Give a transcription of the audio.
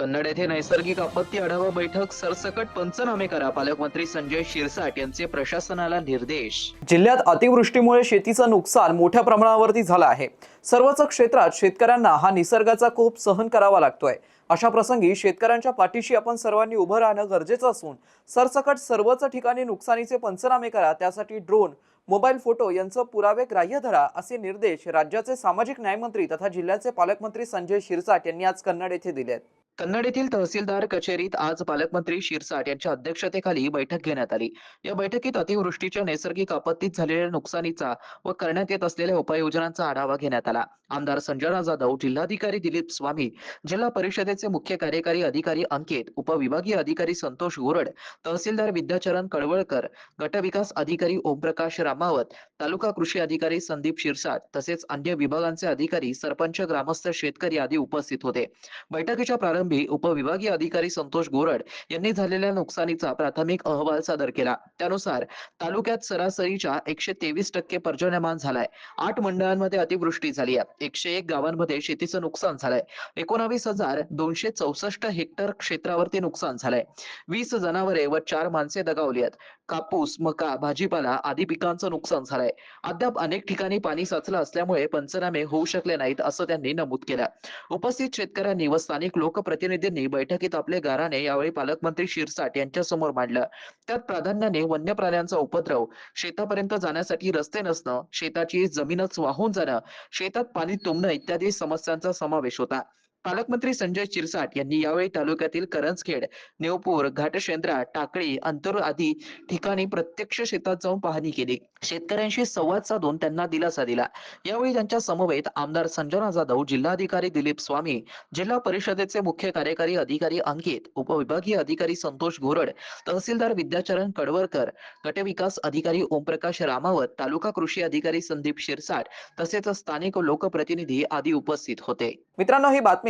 कन्नड येथे नैसर्गिक आपत्ती आढावा बैठक सरसकट पंचनामे करा. पालकमंत्री संजय शिरसाट यांचे प्रशासनाला निर्देश. जिल्ह्यात अतिवृष्टीमुळे शेतीचं नुकसान मोठ्या प्रमाणावरती झालं आहे. सर्वच क्षेत्रात शेतकऱ्यांना हा निसर्गाचा कोप सहन करावा लागतोय. अशा प्रसंगी शेतकऱ्यांच्या पाठीशी आपण सर्वांनी उभं राहणं गरजेचं असून सरसकट सर्वच ठिकाणी नुकसानीचे पंचनामे करा. त्यासाठी ड्रोन मोबाईल फोटो यांचं पुरावे ग्राह्य धरा असे निर्देश राज्याचे सामाजिक न्यायमंत्री तथा जिल्ह्याचे पालकमंत्री संजय शिरसाट यांनी आज कन्नड येथे दिले आहेत कन्नड येथील तहसीलदार कचेरीत आज पालकमंत्री शिरसाट यांच्या अध्यक्षतेखाली बैठक घेण्यात आली. या बैठकीत अतिवृष्टीच्या नैसर्गिक आपत्तीत झालेल्या नुकसानीचा व करण्यात येत असलेल्या उपाययोजनांचा आढावा घेण्यात आला. आमदार संजना जाधव जिल्हाधिकारी दिलीप स्वामी जिल्हा परिषदेचे मुख्य कार्यकारी अधिकारी अंकित उपविभागीय अधिकारी संतोष गोरड तहसीलदार विद्याचरण कळवळकर गटविकास अधिकारी ओमप्रकाश रामावत तालुका कृषी अधिकारी संदीप शिरसाट तसेच अन्य विभागांचे अधिकारी सरपंच ग्रामस्थ शेतकरी आदी उपस्थित होते. बैठकीच्या प्रारंभ उपविभागीय अधिकारी संतोष गोरड यांनी झालेल्या नुकसानीचा प्राथमिक अहवाल सादर केला. त्यानुसार तालुक्यात सरासरीच्या एकशे तेवीस टक्के पर्जन्यमान झालाय. आठ मंडळांमध्ये अतिवृष्टी झाली आहे. एकशे एक गावांमध्ये शेतीचं नुकसान झालंय. एकोणावीस हजार दोनशे चौसष्ट हेक्टर क्षेत्रावरती नुकसान झालंय. वीस जनावरे व चार माणसे दगावली आहेत. कापूस मका भाजीपाला आदी पिकांचं नुकसान झालंय. अद्याप अनेक ठिकाणी पाणी साचलं असल्यामुळे पंचनामे होऊ शकले नाहीत असं त्यांनी नमूद केलं. उपस्थित शेतकऱ्यांनी व स्थानिक लोकप्रतिनिधींनी बैठकीत आपले गाराणे यावेळी पालकमंत्री शिरसाट यांच्या समोर मांडलं. त्यात प्राधान्याने वन्य प्राण्यांचा उपद्रव शेतापर्यंत जाण्यासाठी रस्ते नसणं शेताची जमीनच वाहून जाणं शेतात पाणी तुंबणं इत्यादी समस्यांचा समावेश होता. पालकमंत्री संजय शिरसाट यांनी यावेळी तालुक्यातील करंजखेड नेवपूर घाटशेंद्रा टाकळी अंतर आदी ठिकाणी प्रत्यक्ष शेतात जाऊन पाहणी केली. शेतकऱ्यांशी संवाद साधून त्यांना दिलासा दिला. यावेळी त्यांच्या समवेत आमदार संजना जाधव जिल्हाधिकारी दिलीप स्वामी जिल्हा परिषदेचे मुख्य कार्यकारी अधिकारी अंकित उपविभागीय अधिकारी संतोष घोरड तहसीलदार विद्याचरण कडवरकर गटविकास अधिकारी ओमप्रकाश रामावत तालुका कृषी अधिकारी संदीप शिरसाट तसेच स्थानिक लोकप्रतिनिधी आदी उपस्थित होते. मित्रांनो ही बातमी